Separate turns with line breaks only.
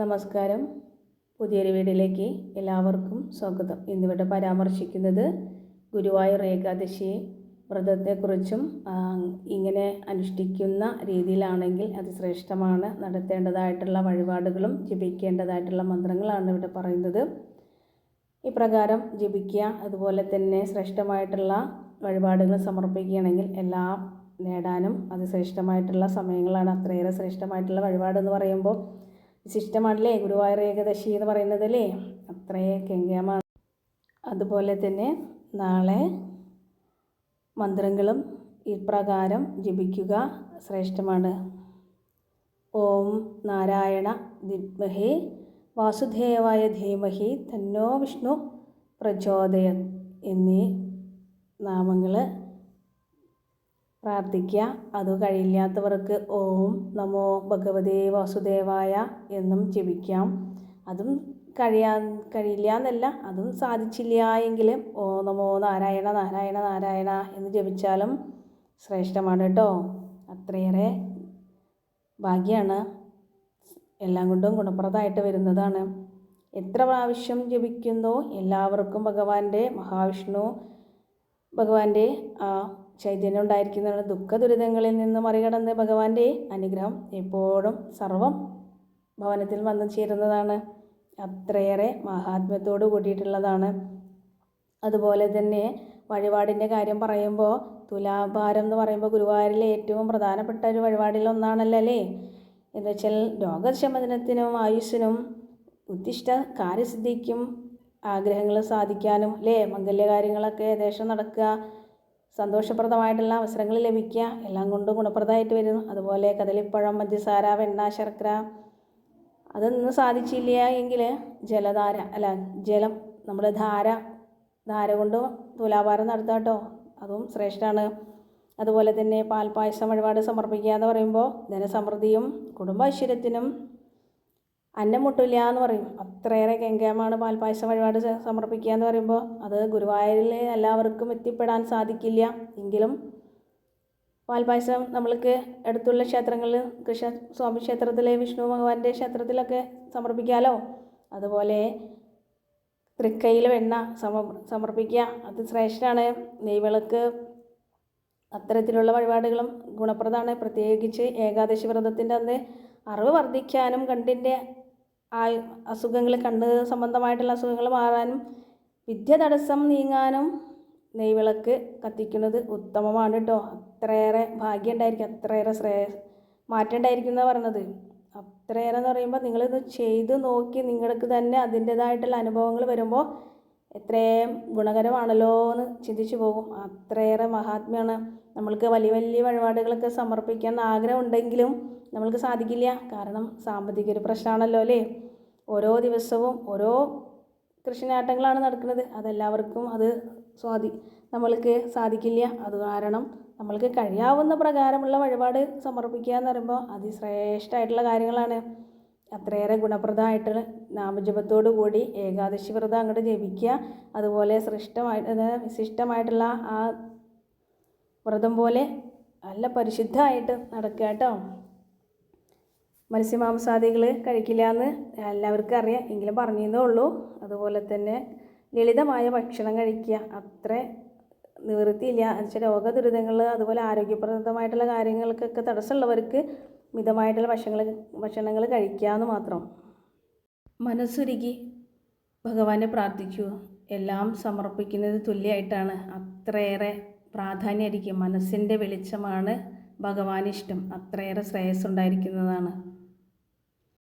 നമസ്കാരം പുതിയൊരു വീഡിയോയിലേക്ക് എല്ലാവർക്കും സ്വാഗതം ഇന്നിവിടെ പരാമർശിക്കുന്നത് ഗുരുവായൂർ ഏകാദശി വ്രതത്തെക്കുറിച്ചും ഇങ്ങനെ അനുഷ്ഠിക്കുന്ന രീതിയിലാണെങ്കിൽ അത് ശ്രേഷ്ഠമാണ് നടത്തേണ്ടതായിട്ടുള്ള വഴിപാടുകളും ജപിക്കേണ്ടതായിട്ടുള്ള മന്ത്രങ്ങളാണ് ഇവിടെ പറയുന്നത് ഇപ്രകാരം ജപിക്കുക അതുപോലെ തന്നെ ശ്രേഷ്ഠമായിട്ടുള്ള വഴിപാടുകൾ സമർപ്പിക്കുകയാണെങ്കിൽ എല്ലാം നേടാനും അത് ശ്രേഷ്ഠമായിട്ടുള്ള സമയങ്ങളാണ് അത്രയേറെ ശ്രേഷ്ഠമായിട്ടുള്ള വഴിപാടെന്ന് പറയുമ്പോൾ വിശിഷ്ടമാണല്ലേ ഗുരുവായൂർ ഏകദശി എന്ന് പറയുന്നതല്ലേ അത്രയേ കെങ്കേമാണ് അതുപോലെ തന്നെ നാളെ മന്ത്രങ്ങളും ഇപ്രകാരം ജപിക്കുക ശ്രേഷ്ഠമാണ് ഓം നാരായണ വിദ്മഹി വാസുദേവായ ധീമഹി തന്നോ വിഷ്ണു പ്രചോദയ എന്നീ നാമങ്ങൾ പ്രാർത്ഥിക്കുക അത് കഴിയില്ലാത്തവർക്ക് ഓം നമോ ഭഗവതേ വാസുദേവായ എന്നും ജപിക്കാം അതും കഴിയാ കഴിയില്ല എന്നല്ല അതും സാധിച്ചില്ല എങ്കിൽ ഓ നമോ നാരായണ നാരായണ നാരായണ എന്ന് ജപിച്ചാലും ശ്രേഷ്ഠമാണ് കേട്ടോ അത്രയേറെ ഭാഗ്യമാണ് എല്ലാം കൊണ്ടും ഗുണപ്രദമായിട്ട് വരുന്നതാണ് എത്ര പ്രാവശ്യം ജപിക്കുന്നോ എല്ലാവർക്കും ഭഗവാന്റെ മഹാവിഷ്ണു ഭഗവാന്റെ ആ ചൈതന്യം ഉണ്ടായിരിക്കുന്നതാണ് ദുഃഖ ദുരിതങ്ങളിൽ നിന്ന് മറികടന്ന് ഭഗവാന്റെ അനുഗ്രഹം എപ്പോഴും സർവം ഭവനത്തിൽ വന്നു ചേരുന്നതാണ് അത്രയേറെ മഹാത്മ്യത്തോട് കൂടിയിട്ടുള്ളതാണ് അതുപോലെ തന്നെ വഴിപാടിൻ്റെ കാര്യം പറയുമ്പോൾ തുലാഭാരം എന്ന് പറയുമ്പോൾ ഗുരുവായൂരിലെ ഏറ്റവും പ്രധാനപ്പെട്ട ഒരു വഴിപാടിൽ അല്ലേ എന്ന് വെച്ചാൽ രോഗശമനത്തിനും ആയുസ്സിനും ഉദ്ദിഷ്ട കാര്യസിദ്ധിക്കും ആഗ്രഹങ്ങൾ സാധിക്കാനും അല്ലേ മംഗല്യകാര്യങ്ങളൊക്കെ ഏകദേശം നടക്കുക സന്തോഷപ്രദമായിട്ടുള്ള അവസരങ്ങൾ ലഭിക്കുക എല്ലാം കൊണ്ടും ഗുണപ്രദമായിട്ട് വരും അതുപോലെ കദളിപ്പഴം പഞ്ചസാര വെണ്ണ ശർക്കര അതൊന്നും സാധിച്ചില്ല എങ്കിൽ ജലധാര അല്ല ജലം നമ്മൾ ധാര ധാര കൊണ്ട് തുലാഭാരം നടത്താം കേട്ടോ അതും ശ്രേഷ്ഠമാണ് അതുപോലെ തന്നെ പാൽപ്പായസം വഴിപാട് സമർപ്പിക്കുക എന്ന് പറയുമ്പോൾ ധനസമൃദ്ധിയും കുടുംബ ഐശ്വര്യത്തിനും അന്നം മുട്ടില്ല എന്ന് പറയും അത്രയേറെ കെങ്കേമാണ് പാൽപ്പായസം വഴിപാട് സമർപ്പിക്കുക എന്ന് പറയുമ്പോൾ അത് ഗുരുവായൂരിൽ എല്ലാവർക്കും എത്തിപ്പെടാൻ സാധിക്കില്ല എങ്കിലും പാൽപ്പായസം നമ്മൾക്ക് അടുത്തുള്ള ക്ഷേത്രങ്ങളിൽ കൃഷ്ണ സ്വാമി ക്ഷേത്രത്തിലെ വിഷ്ണു ഭഗവാന്റെ ക്ഷേത്രത്തിലൊക്കെ സമർപ്പിക്കാമല്ലോ അതുപോലെ തൃക്കൈയിൽ വെണ്ണ സമ സമർപ്പിക്കുക അത് ശ്രേഷ്ഠമാണ് നെയ്വിളക്ക് അത്തരത്തിലുള്ള വഴിപാടുകളും ഗുണപ്രദമാണ് പ്രത്യേകിച്ച് ഏകാദശി വ്രതത്തിൻ്റെ അന്ന് അറിവ് വർദ്ധിക്കാനും കണ്ടിൻ്റെ ആയ അസുഖങ്ങൾ കണ്ണ് സംബന്ധമായിട്ടുള്ള അസുഖങ്ങൾ മാറാനും വിദ്യ തടസ്സം നീങ്ങാനും നെയ്വിളക്ക് കത്തിക്കുന്നത് ഉത്തമമാണ് കേട്ടോ അത്രയേറെ ഭാഗ്യം ഉണ്ടായിരിക്കും അത്രയേറെ ശ്രേയ മാറ്റം ഉണ്ടായിരിക്കും എന്നാണ് പറഞ്ഞത് അത്രയേറെ എന്ന് പറയുമ്പോൾ നിങ്ങളിത് ചെയ്ത് നോക്കി നിങ്ങൾക്ക് തന്നെ അതിൻ്റേതായിട്ടുള്ള അനുഭവങ്ങൾ വരുമ്പോൾ എത്രയും ഗുണകരമാണല്ലോ എന്ന് ചിന്തിച്ചു പോകും അത്രയേറെ മഹാത്മ്യമാണ് നമ്മൾക്ക് വലിയ വലിയ വഴിപാടുകളൊക്കെ സമർപ്പിക്കാൻ ആഗ്രഹം ഉണ്ടെങ്കിലും നമ്മൾക്ക് സാധിക്കില്ല കാരണം സാമ്പത്തിക ഒരു പ്രശ്നമാണല്ലോ അല്ലേ ഓരോ ദിവസവും ഓരോ കൃഷിനാട്ടങ്ങളാണ് നടക്കുന്നത് അതെല്ലാവർക്കും അത് സ്വാധി നമ്മൾക്ക് സാധിക്കില്ല അത് കാരണം നമ്മൾക്ക് കഴിയാവുന്ന പ്രകാരമുള്ള വഴിപാട് സമർപ്പിക്കുക എന്ന് പറയുമ്പോൾ അതിശ്രേഷ്ഠമായിട്ടുള്ള കാര്യങ്ങളാണ് അത്രയേറെ ഗുണപ്രദമായിട്ട് നാമജപത്തോടു കൂടി ഏകാദശി വ്രതം അങ്ങോട്ട് ജപിക്കുക അതുപോലെ ശ്രേഷ്ഠമായിട്ട് വിശിഷ്ടമായിട്ടുള്ള ആ വ്രതം പോലെ നല്ല പരിശുദ്ധമായിട്ട് നടക്കുക കേട്ടോ മത്സ്യമാംസാദികൾ കഴിക്കില്ല എന്ന് എല്ലാവർക്കും അറിയാം എങ്കിലും പറഞ്ഞതേ ഉള്ളൂ അതുപോലെ തന്നെ ലളിതമായ ഭക്ഷണം കഴിക്കുക അത്ര നിവൃത്തിയില്ല എന്നുവെച്ചാൽ രോഗ ദുരിതങ്ങൾ അതുപോലെ ആരോഗ്യപ്രദമായിട്ടുള്ള കാര്യങ്ങൾക്കൊക്കെ തടസ്സമുള്ളവർക്ക് മിതമായിട്ടുള്ള ഭക്ഷണങ്ങൾ ഭക്ഷണങ്ങൾ കഴിക്കുക എന്ന് മാത്രം മനസ്സൊരുക്കി ഭഗവാനെ പ്രാർത്ഥിക്കൂ എല്ലാം സമർപ്പിക്കുന്നത് തുല്യമായിട്ടാണ് അത്രയേറെ പ്രാധാന്യമായിരിക്കും മനസ്സിൻ്റെ വെളിച്ചമാണ് ഭഗവാനിഷ്ടം അത്രയേറെ ശ്രേയസ്സുണ്ടായിരിക്കുന്നതാണ്